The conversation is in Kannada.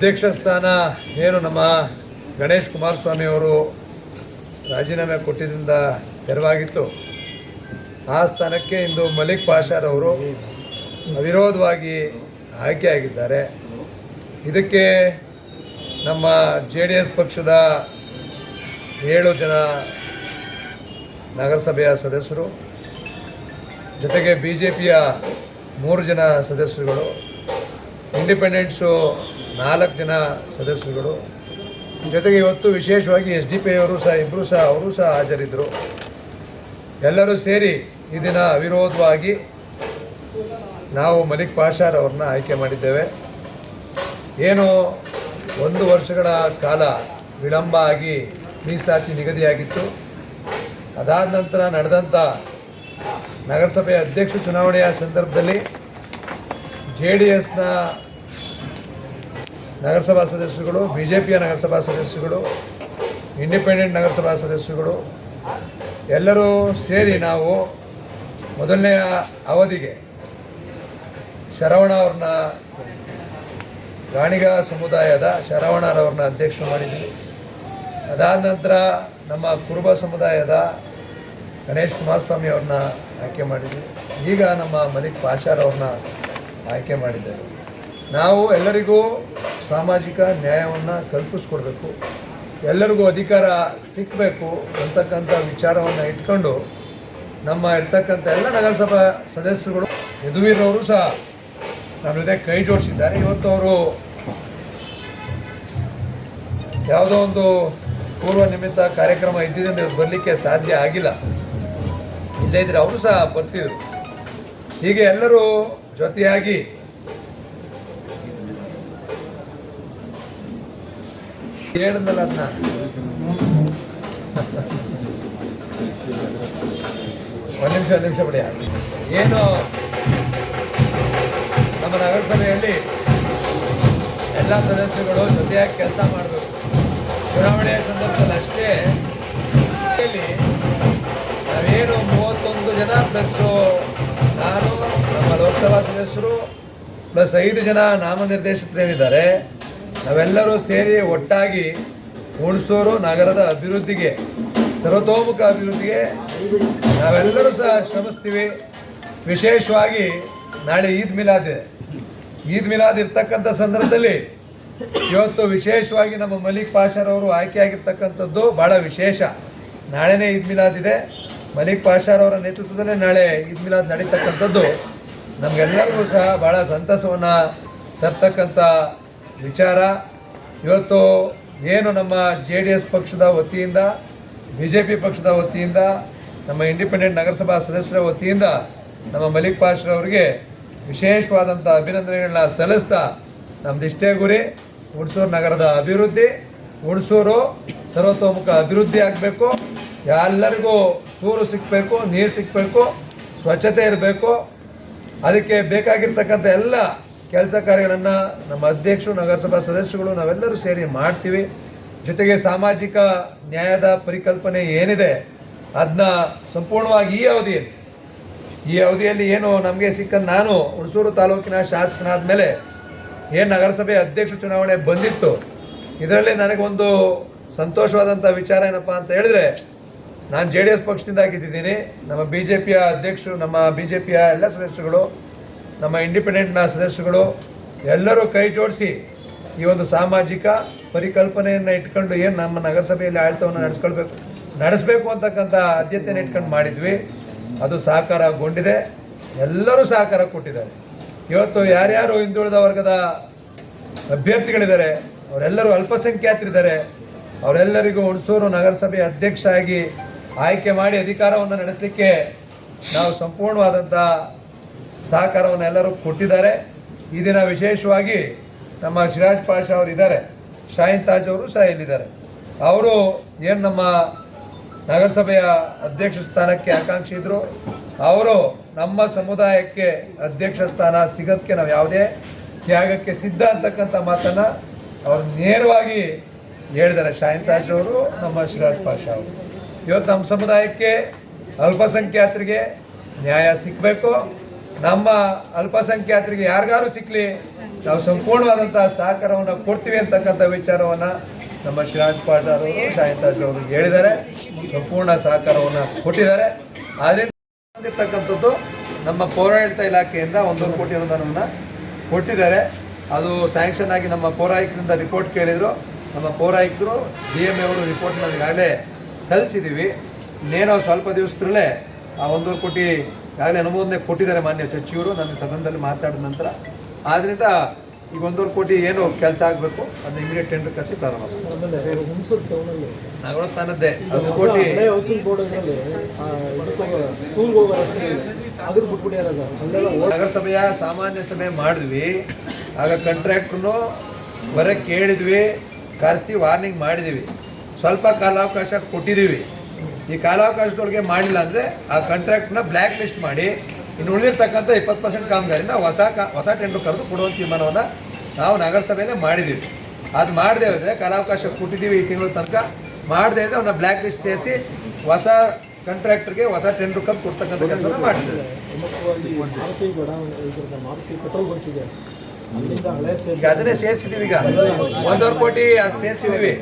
ಅಧ್ಯಕ್ಷ ಸ್ಥಾನ ಏನು ನಮ್ಮ ಗಣೇಶ್ ಕುಮಾರಸ್ವಾಮಿ ಅವರು ರಾಜೀನಾಮೆ ಕೊಟ್ಟಿದ್ದರಿಂದ ತೆರವಾಗಿತ್ತು. ಆ ಸ್ಥಾನಕ್ಕೆ ಇಂದು ಮಲಿಕ್ ಪಾಷಾರವರು ಅವಿರೋಧವಾಗಿ ಆಯ್ಕೆಯಾಗಿದ್ದಾರೆ. ಇದಕ್ಕೆ ನಮ್ಮ ಜೆ ಡಿ ಎಸ್ ಪಕ್ಷದ ಏಳು ಜನ ನಗರಸಭೆಯ ಸದಸ್ಯರು, ಜೊತೆಗೆ ಬಿ ಜೆ ಪಿಯ ಮೂರು ಜನ ಸದಸ್ಯರುಗಳು, ಇಂಡಿಪೆಂಡೆಂಟ್ಸು ನಾಲ್ಕು ಜನ ಸದಸ್ಯರುಗಳು. ಜೊತೆಗೆ ಇವತ್ತು ವಿಶೇಷವಾಗಿ ಎಸ್ ಡಿ ಪಿ ಅವರು ಸಹ ಇಬ್ಬರು ಸಹ, ಅವರು ಸಹ ಹಾಜರಿದ್ದರು ಎಲ್ಲರೂ ಸೇರಿ ಈ ದಿನ ಅವಿರೋಧವಾಗಿ ನಾವು ಮಲಿಕ್ ಪಾಷಾರ್ ಅವ್ರನ್ನ ಆಯ್ಕೆ ಮಾಡಿದ್ದೇವೆ. ಏನು ಒಂದು ವರ್ಷಗಳ ಕಾಲ ವಿಳಂಬ ಆಗಿ ಮೀಸಲಾತಿ ನಿಗದಿಯಾಗಿತ್ತು. ಅದಾದ ನಂತರ ನಡೆದಂಥ ನಗರಸಭೆ ಅಧ್ಯಕ್ಷ ಚುನಾವಣೆಯ ಸಂದರ್ಭದಲ್ಲಿ ಜೆ ಡಿ ಎಸ್ನ ನಗರಸಭಾ ಸದಸ್ಯರುಗಳು ಬಿ ಜೆ ಪಿಯ ನಗರಸಭಾ ಸದಸ್ಯರುಗಳು ಇಂಡಿಪೆಂಡೆಂಟ್ ನಗರಸಭಾ ಸದಸ್ಯರುಗಳು, ಎಲ್ಲರೂ ಸೇರಿ ನಾವು ಮೊದಲನೆಯ ಅವಧಿಗೆ ಶರವಣ ಅವ್ರನ್ನ ಗಾಣಿಗ ಸಮುದಾಯದ ಶರವಣರವ್ರನ್ನ ಅಧ್ಯಕ್ಷರು ಮಾಡಿದ್ವಿ ಅದಾದ ನಂತರ ನಮ್ಮ ಕುರುಬ ಸಮುದಾಯದ ಗಣೇಶ್ ಕುಮಾರಸ್ವಾಮಿ ಅವ್ರನ್ನ ಆಯ್ಕೆ ಮಾಡಿದ್ವಿ ಈಗ ನಮ್ಮ ಮಲಿಕ್ ಪಾಷಾರವ್ರನ್ನ ಆಯ್ಕೆ ಮಾಡಿದ್ದೇವೆ ನಾವು ಎಲ್ಲರಿಗೂ ಸಾಮಾಜಿಕ ನ್ಯಾಯವನ್ನು ಕಲ್ಪಿಸ್ಕೊಡ್ಬೇಕು. ಎಲ್ಲರಿಗೂ ಅಧಿಕಾರ ಸಿಕ್ಕಬೇಕು ಅಂತಕ್ಕಂಥ ವಿಚಾರವನ್ನು ಇಟ್ಕೊಂಡು ನಮ್ಮ ಇರ್ತಕ್ಕಂಥ ಎಲ್ಲ ನಗರಸಭಾ ಸದಸ್ಯರುಗಳು ಯದುವೀರವರು ಸಹ ನಮ್ಮ ಜೊತೆ ಕೈ ಜೋಡಿಸಿದ್ದಾರೆ. ಇವತ್ತು ಅವರು ಯಾವುದೋ ಒಂದು ಪೂರ್ವ ನಿಮಿತ್ತ ಕಾರ್ಯಕ್ರಮ ಇದ್ದಿದ್ದರಿಂದ ಬರಲಿಕ್ಕೆ ಸಾಧ್ಯ ಆಗಿಲ್ಲ. ಇಲ್ಲೇ ಇದ್ರೆ ಅವರು ಸಹ ಬರ್ತಿದ್ರು. ಹೀಗೆ ಎಲ್ಲರೂ ಜೊತೆಯಾಗಿ ಹೇಳಿದ್ನಲ್ಲ ಅದನ್ನ. ಒಂದು ನಿಮಿಷ ಒಂದು ನಿಮಿಷ ಬಿಡಿ. ಏನು? ನಮ್ಮ ನಗರಸಭೆಯಲ್ಲಿ ಎಲ್ಲ ಸದಸ್ಯರುಗಳು ಜೊತೆಯಾಗಿ ಕೆಲಸ ಮಾಡಬೇಕು. ಚುನಾವಣೆಯ ಸಂದರ್ಭದಲ್ಲಿ ಅಷ್ಟೇ. ನಾವೇನು ಮೂವತ್ತೊಂದು ಜನ ಪ್ಲಸ್ ನಾನು ನಮ್ಮ ಲೋಕಸಭಾ ಸದಸ್ಯರು ಪ್ಲಸ್ ಐದು ಜನ ನಾಮನಿರ್ದೇಶಿತರೇನಿದ್ದಾರೆ ನಾವೆಲ್ಲರೂ ಸೇರಿ ಒಟ್ಟಾಗಿ ಹುಣಸೂರು ನಗರದ ಅಭಿವೃದ್ಧಿಗೆ, ಸರ್ವತೋಮುಖ ಅಭಿವೃದ್ಧಿಗೆ ನಾವೆಲ್ಲರೂ ಸಹ ಶ್ರಮಿಸ್ತೀವಿ. ವಿಶೇಷವಾಗಿ ನಾಳೆ ಈದ್ ಮಿಲಾದ್ ಇದೆ. ಈದ್ ಮಿಲಾದ್ ಇರ್ತಕ್ಕಂಥ ಸಂದರ್ಭದಲ್ಲಿ ಇವತ್ತು ವಿಶೇಷವಾಗಿ ನಮ್ಮ ಮಲಿಕ್ ಪಾಷಾರವರು ಆಯ್ಕೆಯಾಗಿರ್ತಕ್ಕಂಥದ್ದು ಭಾಳ ವಿಶೇಷ. ನಾಳೆನೇ ಈದ್ ಮಿಲಾದ್ ಇದೆ. ಮಲಿಕ್ ಪಾಷಾರವರ ನೇತೃತ್ವದಲ್ಲೇ ನಾಳೆ ಈದ್ ಮಿಲಾದ್ ನಡೀತಕ್ಕಂಥದ್ದು. ನಮಗೆಲ್ಲರಿಗೂ ಸಹ ಭಾಳ ಸಂತಸವನ್ನು ತರ್ತಕ್ಕಂಥ ವಿಚಾರ. ಇವತ್ತು ಏನು ನಮ್ಮ ಜೆ ಡಿ ಎಸ್ ಪಕ್ಷದ ವತಿಯಿಂದ, ಬಿ ಜೆ ಪಿ ಪಕ್ಷದ ವತಿಯಿಂದ, ನಮ್ಮ ಇಂಡಿಪೆಂಡೆಂಟ್ ನಗರಸಭಾ ಸದಸ್ಯರ ವತಿಯಿಂದ ನಮ್ಮ ಮಲಿಕ್ ಪಾಷರ್ ಅವರಿಗೆ ವಿಶೇಷವಾದಂಥ ಅಭಿನಂದನೆಗಳನ್ನ ಸಲ್ಲಿಸ್ತಾ ನಮ್ದು ಇಷ್ಟೇ ಗುರಿ, ಹುಣಸೂರು ನಗರದ ಅಭಿವೃದ್ಧಿ. ಹುಣಸೂರು ಸರ್ವತೋಮುಖ ಅಭಿವೃದ್ಧಿ ಆಗಬೇಕು. ಎಲ್ಲರಿಗೂ ಸೂರು ಸಿಕ್ಕಬೇಕು ನೀರು ಸಿಕ್ಕಬೇಕು ಸ್ವಚ್ಛತೆ ಇರಬೇಕು. ಅದಕ್ಕೆ ಬೇಕಾಗಿರ್ತಕ್ಕಂಥ ಎಲ್ಲ ಕೆಲಸ ಕಾರ್ಯಗಳನ್ನು ನಮ್ಮ ಅಧ್ಯಕ್ಷರು, ನಗರಸಭಾ ಸದಸ್ಯರುಗಳು ನಾವೆಲ್ಲರೂ ಸೇರಿ ಮಾಡ್ತೀವಿ. ಜೊತೆಗೆ ಸಾಮಾಜಿಕ ನ್ಯಾಯದ ಪರಿಕಲ್ಪನೆ ಏನಿದೆ ಅದನ್ನ ಸಂಪೂರ್ಣವಾಗಿ ಈ ಅವಧಿಯಲ್ಲಿ ಈ ಅವಧಿಯಲ್ಲಿ ಏನು ನಮಗೆ ಸಿಕ್ಕ ನಾನು ಹುಣಸೂರು ತಾಲೂಕಿನ ಶಾಸಕನಾದ ಮೇಲೆ ಏನು ನಗರಸಭೆ ಅಧ್ಯಕ್ಷ ಚುನಾವಣೆ ಬಂದಿತ್ತು, ಇದರಲ್ಲಿ ನನಗೊಂದು ಸಂತೋಷವಾದಂಥ ವಿಚಾರ ಏನಪ್ಪ ಅಂತ ಹೇಳಿದ್ರೆ, ನಾನು ಜೆ ಡಿ ಎಸ್ ಪಕ್ಷದಿಂದ ಆಗಿದ್ದೀನಿ ನಮ್ಮ ಬಿ ಜೆ ಪಿಯ ಅಧ್ಯಕ್ಷರು, ನಮ್ಮ ಬಿ ಜೆ ಪಿಯ ಎಲ್ಲ ಸದಸ್ಯರುಗಳು ನಮ್ಮ ಇಂಡಿಪೆಂಡೆಂಟ್ನ ಸದಸ್ಯಗಳು ಎಲ್ಲರೂ ಕೈ ಜೋಡಿಸಿ ಈ ಒಂದು ಸಾಮಾಜಿಕ ಪರಿಕಲ್ಪನೆಯನ್ನು ಇಟ್ಕೊಂಡು ಏನು ನಮ್ಮ ನಗರಸಭೆಯಲ್ಲಿ ಆಡಳಿತವನ್ನು ನಡೆಸ್ಕೊಳ್ಬೇಕು, ನಡೆಸಬೇಕು ಅಂತಕ್ಕಂಥ ಆದ್ಯತೆಯನ್ನು ಇಟ್ಕೊಂಡು ಮಾಡಿದ್ವಿ. ಅದು ಸಹಕಾರಗೊಂಡಿದೆ ಎಲ್ಲರೂ ಸಹಕಾರ ಕೊಟ್ಟಿದ್ದಾರೆ. ಇವತ್ತು ಯಾರ್ಯಾರು ಹಿಂದುಳಿದ ವರ್ಗದ ಅಭ್ಯರ್ಥಿಗಳಿದ್ದಾರೆ, ಅವರೆಲ್ಲರೂ ಅಲ್ಪಸಂಖ್ಯಾತರಿದ್ದಾರೆ, ಅವರೆಲ್ಲರಿಗೂ ಹುಣಸೂರು ನಗರಸಭೆ ಅಧ್ಯಕ್ಷ ಆಗಿ ಆಯ್ಕೆ ಮಾಡಿ ಅಧಿಕಾರವನ್ನು ನಡೆಸಲಿಕ್ಕೆ ನಾವು ಸಂಪೂರ್ಣವಾದಂಥ ಸಹಕಾರವನ್ನು ಎಲ್ಲರೂ ಕೊಟ್ಟಿದ್ದಾರೆ. ಈ ದಿನ ವಿಶೇಷವಾಗಿ ನಮ್ಮ ಶಿರಾಜ್ ಪಾಷಾ ಅವರು ಇದ್ದಾರೆ. ಶಾಹಿನ್ ತಾಜ್ ಅವರು ಸಹ ಇಲ್ಲಿದ್ದಾರೆ. ಅವರು ಏನು ನಮ್ಮ ನಗರಸಭೆಯ ಅಧ್ಯಕ್ಷ ಸ್ಥಾನಕ್ಕೆ ಆಕಾಂಕ್ಷಿ ಇದ್ದರು ಅವರು ನಮ್ಮ ಸಮುದಾಯಕ್ಕೆ ಅಧ್ಯಕ್ಷ ಸ್ಥಾನ ಸಿಗೋದಕ್ಕೆ ನಾವು ಯಾವುದೇ ತ್ಯಾಗಕ್ಕೆ ಸಿದ್ಧ ಅಂತಕ್ಕಂಥ ಮಾತನ್ನು ಅವರು ನೇರವಾಗಿ ಹೇಳಿದ್ದಾರೆ. ಶಾಹಿನ್ ತಾಜ್ ಅವರು, ನಮ್ಮ ಶಿರಾಜ್ ಪಾಷಾ ಅವರು. ಇವತ್ತು ನಮ್ಮ ಸಮುದಾಯಕ್ಕೆ ಅಲ್ಪಸಂಖ್ಯಾತರಿಗೆ ನ್ಯಾಯ ಸಿಗಬೇಕು. ನಮ್ಮ ಅಲ್ಪಸಂಖ್ಯಾತರಿಗೆ ಯಾರಿಗಾರು ಸಿಕ್ಕಲಿ ನಾವು ಸಂಪೂರ್ಣವಾದಂತಹ ಸಹಕಾರವನ್ನು ಕೊಡ್ತೀವಿ ಅಂತಕ್ಕಂಥ ವಿಚಾರವನ್ನ ನಮ್ಮ ಶಿರಾಜ್ ಪಾಷಾರ್ ಅವರು ಶಾಹಿತಾಜ್ ಅವರು ಹೇಳಿದ್ದಾರೆ. ಸಂಪೂರ್ಣ ಸಹಕಾರವನ್ನು ಕೊಟ್ಟಿದ್ದಾರೆ. ಆದ್ರಿಂದ ಬಂದಿರ್ತಕ್ಕಂಥದ್ದು ನಮ್ಮ ಪೌರಾಡಳಿತ ಇಲಾಖೆಯಿಂದ ಒಂದೂವರೆ ಕೋಟಿ ಅನುದಾನವನ್ನು ಕೊಟ್ಟಿದ್ದಾರೆ. ಅದು ಸ್ಯಾಂಕ್ಷನ್ ಆಗಿ ನಮ್ಮ ಪೌರಾಯುಕ್ತರಿಂದ ರಿಪೋರ್ಟ್ ಕೇಳಿದರು. ನಮ್ಮ ಪೌರಾಯುಕ್ತರು ಡಿ ಎಂ ಎ ಅವರು ರಿಪೋರ್ಟ್ನ ಈಗಾಗಲೇ ಸಲ್ಲಿಸಿದ್ದೀವಿ ಇನ್ನೇನೋ ಸ್ವಲ್ಪ ದಿವಸದಲ್ಲೇ ಆ ಒಂದೂವರೆ ಕೋಟಿ ಈಗಾಗಲೇ ಅನುಮೋದನೆ ಕೊಟ್ಟಿದ್ದಾರೆ ಮಾನ್ಯ ಸಚಿವರು. ನನ್ನ ಸದನದಲ್ಲಿ ಮಾತಾಡಿದ ನಂತರ ಆದ್ದರಿಂದ ಈಗ ಒಂದೂವರೆ ಕೋಟಿ ಏನು ಕೆಲಸ ಆಗಬೇಕು ಅದನ್ನ ಇಮಿಡಿಯೇಟ್ ಟೆಂಡರ್ ಕಸಿ ಪ್ರಾರಂಭ ನಗರ ತಾನದ್ದೇ. ಕೋಟಿ. ನಗರಸಭೆಯ ಸಾಮಾನ್ಯ ಸಭೆ ಮಾಡಿದ್ವಿ. ಆಗ ಕಾಂಟ್ರಾಕ್ಟ್ರು ಬರೋಕ್ಕೆ ಕೇಳಿದ್ವಿ ಕರೆಸಿ ವಾರ್ನಿಂಗ್ ಮಾಡಿದ್ದೀವಿ ಸ್ವಲ್ಪ ಕಾಲಾವಕಾಶ ಕೊಟ್ಟಿದ್ದೀವಿ ಈ ಕಾಲಾವಕಾಶದೊಳಗೆ ಮಾಡಿಲ್ಲ ಅಂದರೆ ಆ ಕಾಂಟ್ರಾಕ್ಟ್ನ ಬ್ಲ್ಯಾಕ್ ಲಿಸ್ಟ್ ಮಾಡಿ, ಇನ್ನು ಉಳಿದಿರ್ತಕ್ಕಂಥ ಇಪ್ಪತ್ತು ಪರ್ಸೆಂಟ್ ಕಾಮಗಾರಿನ ಹೊಸ ಕಾ, ಹೊಸ ಟೆಂಡರ್ ಕರೆದು ಕೊಡುವಂಥ ತೀರ್ಮಾನವನ್ನು ನಾವು ನಗರಸಭೆಯಲ್ಲೇ ಮಾಡಿದ್ದೀವಿ. ಅದು ಮಾಡದೆ ಹೋದರೆ ಕಾಲಾವಕಾಶ ಕೊಟ್ಟಿದ್ದೀವಿ ಈ ತಿಂಗಳ ತನಕ, ಮಾಡದೇ ಇದ್ದರೆ ಅವನ್ನ ಬ್ಲ್ಯಾಕ್ ಲಿಸ್ಟ್ ಸೇರಿಸಿ ಹೊಸ ಕಾಂಟ್ರಾಕ್ಟರ್ಗೆ ಹೊಸ ಟೆಂಡರ್ ಕರೆದು ಕೊಡ್ತಕ್ಕಂಥ ಕೆಲಸನ ಮಾಡ್ತೀವಿ. ಅದನ್ನೇ ಸೇರಿಸಿದ್ದೀವಿ ಈಗ. ಒಂದೂವರೆ ಕೋಟಿ ಅದು ಸೇರಿಸಿದ್ದೀವಿ.